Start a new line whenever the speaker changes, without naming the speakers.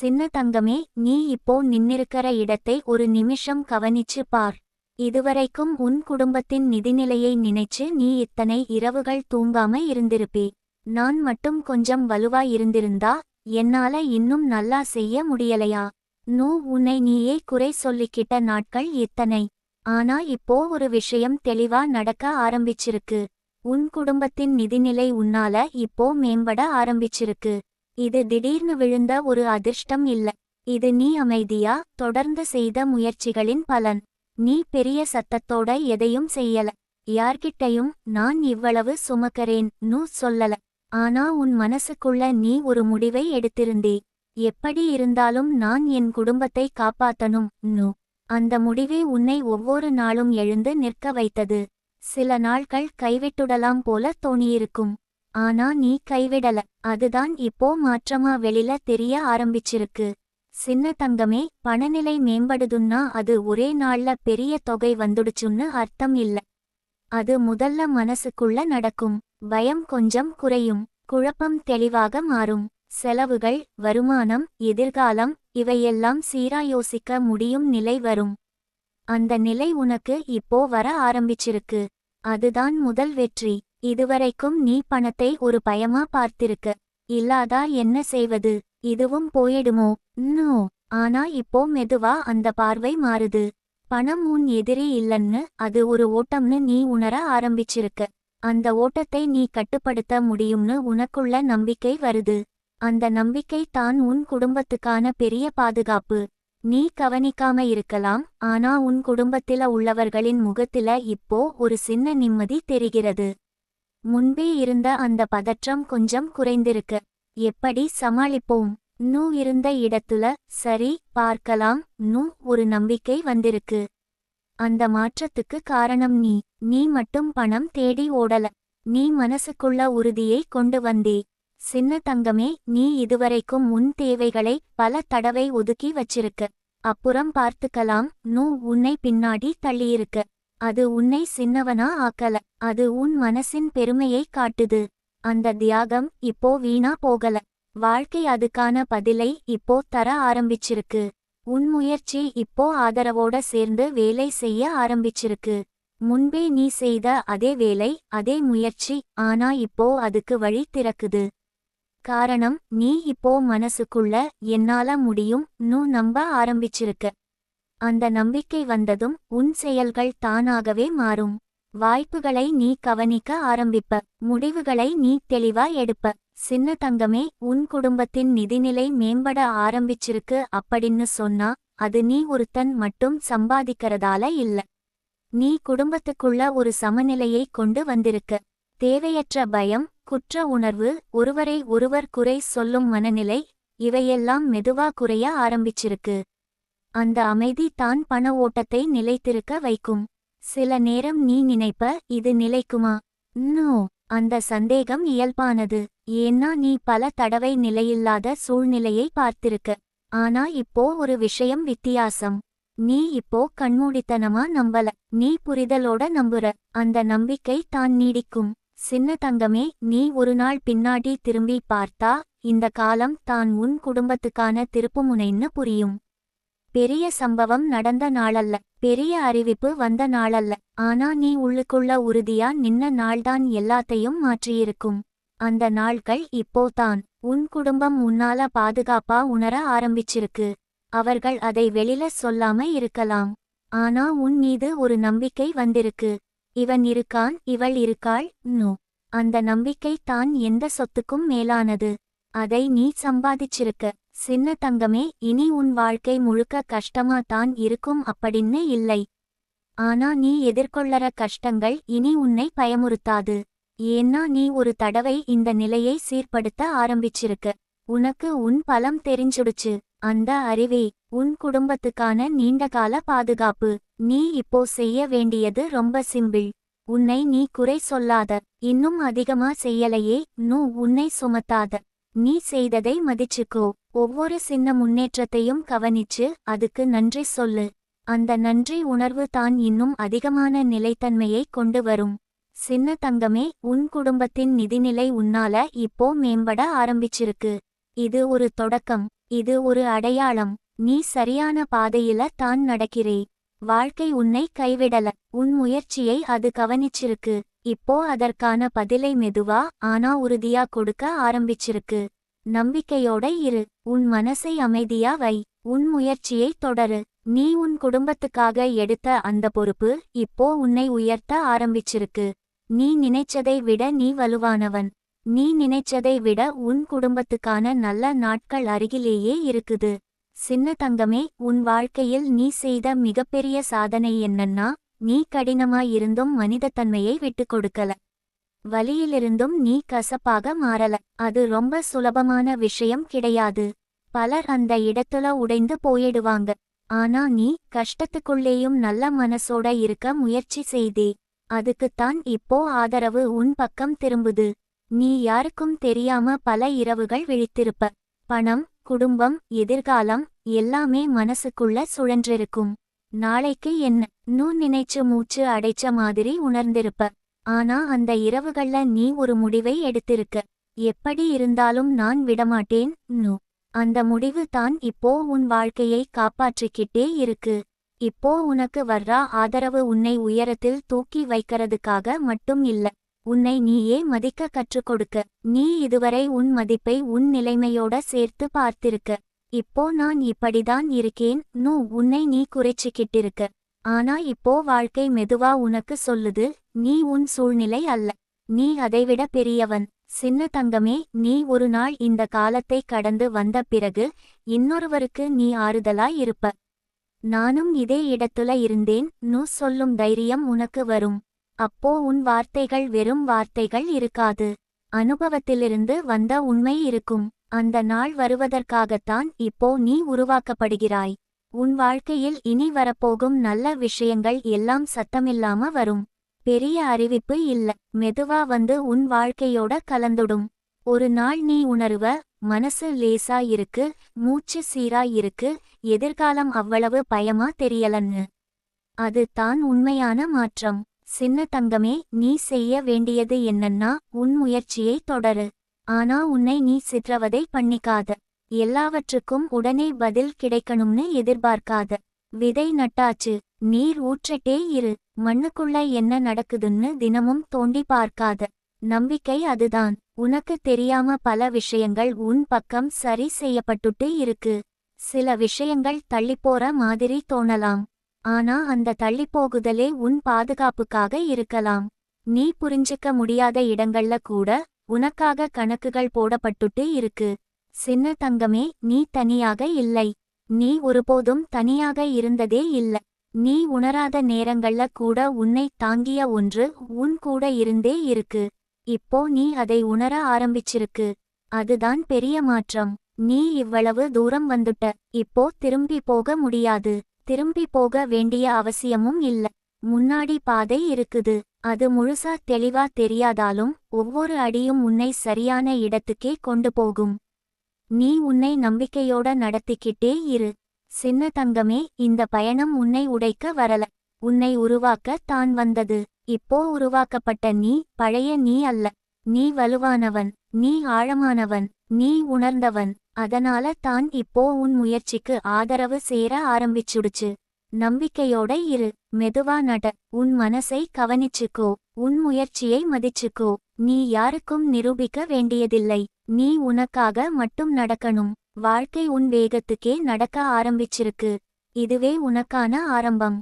சின்ன தங்கமே நீ இப்போ நின்னிருக்கிற இடத்தை ஒரு நிமிஷம் கவனிச்சு பார். இதுவரைக்கும் உன் குடும்பத்தின் நிதிநிலையை நினைச்சு நீ இத்தனை இரவுகள் தூங்காம இருந்திருப்பே. நான் மட்டும் கொஞ்சம் வலுவா இருந்திருந்தா என்னால இன்னும் நல்லா செய்ய முடியலையா? நூ உன்னை நீயே குறை சொல்லிக்கிட்ட நாட்கள் இத்தனை. ஆனா இப்போ ஒரு விஷயம் தெளிவா நடக்க ஆரம்பிச்சிருக்கு. உன் குடும்பத்தின் நிதிநிலை உன்னால இப்போ மேம்பட ஆரம்பிச்சிருக்கு. இது திடீர்னு விழுந்த ஒரு அதிர்ஷ்டம் இல்ல. இது நீ அமைதியா? தொடர்ந்து செய்த முயற்சிகளின் பலன். நீ பெரிய சத்தத்தோட எதையும் செய்யல. யார்கிட்டயும் நான் இவ்வளவு சுமக்கறேன் நூ சொல்லல. ஆனா உன் மனசுக்குள்ள நீ ஒரு முடிவை எடுத்திருந்தே. எப்படி இருந்தாலும் நான் என் குடும்பத்தை காப்பாத்தனும் நூ. அந்த முடிவே உன்னை ஒவ்வொரு நாளும் எழுந்து நிற்க வைத்தது. சில நாள்கள் கைவிட்டுடலாம் போல தோணியிருக்கும். ஆனா நீ கைவிடல. அதுதான் இப்போ மாற்றமா வெளில தெரிய ஆரம்பிச்சிருக்கு. சின்ன தங்கமே பணநிலை மேம்படுதுன்னா அது ஒரே நாள்ல பெரிய தொகை வந்துடுச்சுன்னு அர்த்தம் இல்ல. அது முதல்ல மனசுக்குள்ள நடக்கும். பயம் கொஞ்சம் குறையும். குழப்பம் தெளிவாக மாறும். செலவுகள் வருமானம் எதிர்காலம் இவையெல்லாம் சீரா யோசிக்க முடியும் நிலை வரும். அந்த நிலை உனக்கு இப்போ வர ஆரம்பிச்சிருக்கு. அதுதான் முதல் வெற்றி. இதுவரைக்கும் நீ பணத்தை ஒரு பயமா பார்த்திருக்க. இல்லாதா என்ன செய்வது? இதுவும் போயிடுமோ? நோ. ஆனா இப்போ மெதுவா அந்த பார்வை மாறுது. பணம் உன் எதிரி இல்லன்னு அது ஒரு ஓட்டம்னு நீ உணர ஆரம்பிச்சிருக்க. அந்த ஓட்டத்தை நீ கட்டுப்படுத்த முடியும்னு உனக்குள்ள நம்பிக்கை வருது. அந்த நம்பிக்கை தான் உன் குடும்பத்துக்கான பெரிய பாதுகாப்பு. நீ கவனிக்காம இருக்கலாம் ஆனா உன் குடும்பத்தில உள்ளவர்களின் முகத்தில இப்போ ஒரு சின்ன நிம்மதி தெரிகிறது. முன்பே இருந்த அந்த பதற்றம் கொஞ்சம் குறைந்திருக்கு. எப்படி சமாளிப்போம்? நூ இருந்த இடத்துல சரி பார்க்கலாம். நூ ஒரு நம்பிக்கை வந்திருக்கு. அந்த மாற்றத்துக்கு காரணம் நீ. நீ மட்டும் பணம் தேடி ஓடல. நீ மனசுக்குள்ள உறுதியை கொண்டு வந்தே. சின்ன தங்கமே நீ இதுவரைக்கும் உன் தேவைகளை பல தடவை ஒதுக்கி வச்சிருக்க. அப்புறம் பார்த்துக்கலாம். நூ உன்னை பின்னாடி தள்ளியிருக்க. அது உன்னை சின்னவனா ஆக்கல. அது உன் மனசின் பெருமையை காட்டுது. அந்த தியாகம் இப்போ வீணா போகல. வாழ்க்கை அதுக்கான பதிலை இப்போ தர ஆரம்பிச்சிருக்கு. உன் முயற்சி இப்போ ஆதரவோட சேர்ந்து வேலை செய்ய ஆரம்பிச்சிருக்கு. முன்பே நீ செய்த அதே வேலை அதே முயற்சி ஆனா இப்போ அதுக்கு வழி திறக்குது. காரணம் நீ இப்போ மனசுக்குள்ள என்னால முடியும் நூ நம்ப ஆரம்பிச்சிருக்க. அந்த நம்பிக்கை வந்ததும் உன் செயல்கள் தானாகவே மாறும். வாய்ப்புகளை நீ கவனிக்க ஆரம்பிப்ப. முடிவுகளை நீ தெளிவா எடுப்ப. சின்ன தங்கமே உன் குடும்பத்தின் நிதிநிலை மேம்பட ஆரம்பிச்சிருக்கு அப்படின்னு சொன்னா அது நீ ஒருத்தன் மட்டும் சம்பாதிக்கிறதால இல்ல. நீ குடும்பத்துக்குள்ள ஒரு சமநிலையை கொண்டு வந்திருக்க. தேவையற்ற பயம் குற்ற உணர்வு ஒருவரை ஒருவர் குறை சொல்லும் மனநிலை இவையெல்லாம் மெதுவா குறைய ஆரம்பிச்சிருக்கு. அந்த அமைதி தான் பண ஓட்டத்தை நிலைத்திருக்க வைக்கும். சில நேரம் நீ நினைப்ப இது நிலைக்குமா? நோ அந்த சந்தேகம் இயல்பானது. ஏன்னா நீ பல தடவை நிலையில்லாத சூழ்நிலையை பார்த்திருக்க. ஆனா இப்போ ஒரு விஷயம் வித்தியாசம். நீ இப்போ கண்மூடித்தனமா நம்பல. நீ புரிதலோட நம்புற. அந்த நம்பிக்கை தான் நீடிக்கும். சின்ன தங்கமே நீ ஒரு நாள் பின்னாடி திரும்பி பார்த்தா இந்த காலம் தான் உன் குடும்பத்துக்கான திருப்புமுனைன்னு புரியும். பெரிய சம்பவம் நடந்த நாளல்ல. பெரிய அறிவிப்பு வந்த நாளல்ல. ஆனா நீ உள்ளுக்குள்ள உறுதியா நின்ன நாள்தான் எல்லாத்தையும் மாற்றியிருக்கும். அந்த நாள்கள் இப்போதான். உன் குடும்பம் உன்னால பாதுகாப்பா உணர ஆரம்பிச்சிருக்கு. அவர்கள் அதை வெளில சொல்லாம இருக்கலாம். ஆனா உன் மீது ஒரு நம்பிக்கை வந்திருக்கு. இவன் இருக்கான் இவள் இருக்காள் நோ. அந்த நம்பிக்கை தான் எந்த சொத்துக்கும் மேலானது. அதை நீ சம்பாதிச்சிருக்க. சின்ன தங்கமே இனி உன் வாழ்க்கை முழுக்க கஷ்டமா தான் இருக்கும் அப்படின்னு இல்லை. ஆனா நீ எதிர்கொள்ளற கஷ்டங்கள் இனி உன்னை பயமுறுத்தாது. ஏன்னா நீ ஒரு தடவை இந்த நிலையை சீர்படுத்த ஆரம்பிச்சிருக்க. உனக்கு உன் பலம் தெரிஞ்சுடுச்சு. அந்த அறிவே உன் குடும்பத்துக்கான நீண்டகால பாதுகாப்பு. நீ இப்போ செய்ய வேண்டியது ரொம்ப சிம்பிள். உன்னை நீ குறை சொல்லாத. இன்னும் அதிகமா செய்யலையே நூ உன்னை சுமத்தாத. நீ செய்ததை மதிச்சுக்கோ. ஒவ்வொரு சின்ன முன்னேற்றத்தையும் கவனிச்சு அதுக்கு நன்றி சொல்லு. அந்த நன்றி உணர்வு தான் இன்னும் அதிகமான நிலைத்தன்மையை கொண்டு வரும். சின்ன தங்கமே உன் குடும்பத்தின் நிதிநிலை உன்னால இப்போ மேம்பட ஆரம்பிச்சிருக்கு. இது ஒரு தொடக்கம். இது ஒரு அடையாளம். நீ சரியான பாதையில தான் நடக்கிறே. வாழ்க்கை உன்னை கைவிடல. உன் முயற்சியை அது கவனிச்சிருக்கு. இப்போ அதற்கான பதிலை மெதுவா ஆனா உறுதியா கொடுக்க ஆரம்பிச்சிருக்கு. நம்பிக்கையோட இரு. உன் மனசை அமைதியா வை. உன் முயற்சியை தொடரு. நீ உன் குடும்பத்துக்காக எடுத்த அந்த பொறுப்பு இப்போ உன்னை உயர்த்த ஆரம்பிச்சிருக்கு. நீ நினைச்சதை விட நீ வலுவானவன். நீ நினைச்சதை விட உன் குடும்பத்துக்கான நல்ல நாட்கள் அருகிலேயே இருக்குது. சின்ன தங்கமே உன் வாழ்க்கையில் நீ செய்த மிகப்பெரிய சாதனை என்னன்னா நீ கடினமாயிருந்தும் மனிதத்தன்மையை விட்டுக் கொடுக்கல. வலியிலிருந்தும் நீ கசப்பாக மாறல. அது ரொம்ப சுலபமான விஷயம் கிடையாது. பலர் அந்த இடத்துல உடைந்து போயிடுவாங்க. ஆனா நீ கஷ்டத்துக்குள்ளேயும் நல்ல மனசோட இருக்க முயற்சி செய்தே. அதுக்குத்தான் இப்போ ஆதரவு உன் பக்கம் திரும்புது. நீ யாருக்கும் தெரியாம பல இரவுகள் விழித்திருப்ப. பணம் குடும்பம் எதிர்காலம் எல்லாமே மனசுக்குள்ள சுழன்றிருக்கும். நாளைக்கு என்ன? நூ நினைச்சு மூச்சு அடைச்ச மாதிரி உணர்ந்திருப்ப. ஆனா அந்த இரவுகள்ல நீ ஒரு முடிவை எடுத்திருக்க. எப்படி இருந்தாலும் நான் விடமாட்டேன் நூ. அந்த முடிவு தான் இப்போ உன் வாழ்க்கையை காப்பாற்றிக்கிட்டே இருக்கு. இப்போ உனக்கு வர்றா ஆதரவு உன்னை உயரத்தில் தூக்கி வைக்கிறதுக்காக மட்டும் இல்ல. உன்னை நீயே மதிக்க கற்றுக் கொடுக்க. நீ இதுவரை உன் மதிப்பை உன் நிலைமையோட சேர்த்து பார்த்திருக்க. இப்போ நான் இப்படிதான் இருக்கேன் நூ. உன்னை நீ குறைச்சிக்கிட்டிருக்க. ஆனா இப்போ வாழ்க்கை மெதுவா உனக்கு சொல்லுது நீ உன் சூழ்நிலை அல்ல. நீ அதைவிட பெரியவன். சின்ன தங்கமே நீ ஒரு நாள் இந்த காலத்தை கடந்து வந்த பிறகு இன்னொருவருக்கு நீ ஆறுதலாய் இருப்ப. நானும் இதே இடத்துல இருந்தேன் நூ சொல்லும் தைரியம் உனக்கு வரும். அப்போ உன் வார்த்தைகள் வெறும் வார்த்தைகள் இருக்காது. அனுபவத்திலிருந்து வந்த உண்மை இருக்கும். அந்த நாள் வருவதற்காகத்தான் இப்போ நீ உருவாக்கப்படுகிறாய். உன் வாழ்க்கையில் இனி வரப்போகும் நல்ல விஷயங்கள் எல்லாம் சத்தமில்லாம வரும். பெரிய அறிவிப்பு இல்ல. மெதுவா வந்து உன் வாழ்க்கையோட கலந்துடும். ஒரு நாள் நீ உணர்வ மனசு லேசா இருக்கு மூச்சு சீரா இருக்கு எதிர்காலம் அவ்வளவு பயமா தெரியலன்னு. அது தான் உண்மையான மாற்றம். சின்ன தங்கமே நீ செய்ய வேண்டியது என்னன்னா உன் முயற்சியை தொடரு. ஆனா உன்னை நீ சிற்றவதை பண்ணிக்காத. எல்லாவற்றுக்கும் உடனே பதில் கிடைக்கணும்னு எதிர்பார்க்காத. விதை நட்டாச்சு நீர் ஊற்றட்டே இரு மண்ணுக்குள்ள என்ன நடக்குதுன்னு தினமும் தோண்டி பார்க்காத. நம்பிக்கை அதுதான் உனக்கு தெரியாம பல விஷயங்கள் உன் பக்கம் சரி செய்யப்பட்டுட்டு இருக்கு. சில விஷயங்கள் தள்ளிப்போற மாதிரி தோணலாம். ஆனா அந்த தள்ளிப்போகுதலே உன் பாதுகாப்புக்காக இருக்கலாம். நீ புரிஞ்சுக்க முடியாத இடங்கள்ல கூட உனக்காக கணக்குகள் போடப்பட்டுட்டு இருக்கு. சின்ன தங்கமே நீ தனியாக இல்லை. நீ ஒருபோதும் தனியாக இருந்ததே இல்ல. நீ உணராத நேரங்கள்ல கூட உன்னை தாங்கிய ஒன்று உன் கூட இருந்தே இருக்கு. இப்போ நீ அதை உணர ஆரம்பிச்சிருக்கு. அதுதான் பெரிய மாற்றம். நீ இவ்வளவு தூரம் வந்துட்ட. இப்போ திரும்பி போக முடியாது. திரும்பி போக வேண்டிய அவசியமும் இல்ல. முன்னாடி பாதை இருக்குது. அது முழுசா தெளிவா தெரியாதாலும் ஒவ்வொரு அடியும் உன்னை சரியான இடத்துக்கே கொண்டு போகும். நீ உன்னை நம்பிக்கையோட நடத்திக்கிட்டே இரு. சின்ன தங்கமே இந்த பயணம் உன்னை உடைக்க வரல. உன்னை உருவாக்க தான் வந்தது. இப்போ உருவாக்கப்பட்ட நீ பழைய நீ அல்ல. நீ வலுவானவன் நீ ஆழமானவன் நீ உணர்ந்தவன். அதனால தான் இப்போ உன் முயற்சிக்கு ஆதரவு சேர ஆரம்பிச்சுடுச்சு. நம்பிக்கையோட இரு. மெதுவா நட. உன் மனசை கவனிச்சுக்கோ. உன் முயற்சியை மதிச்சுக்கோ. நீ யாருக்கும் நிரூபிக்க வேண்டியதில்லை. நீ உனக்காக மட்டும் நடக்கணும். வாழ்க்கை உன் வேகத்துக்கே நடக்க ஆரம்பிச்சிருக்கு. இதுவே உனக்கான ஆரம்பம்.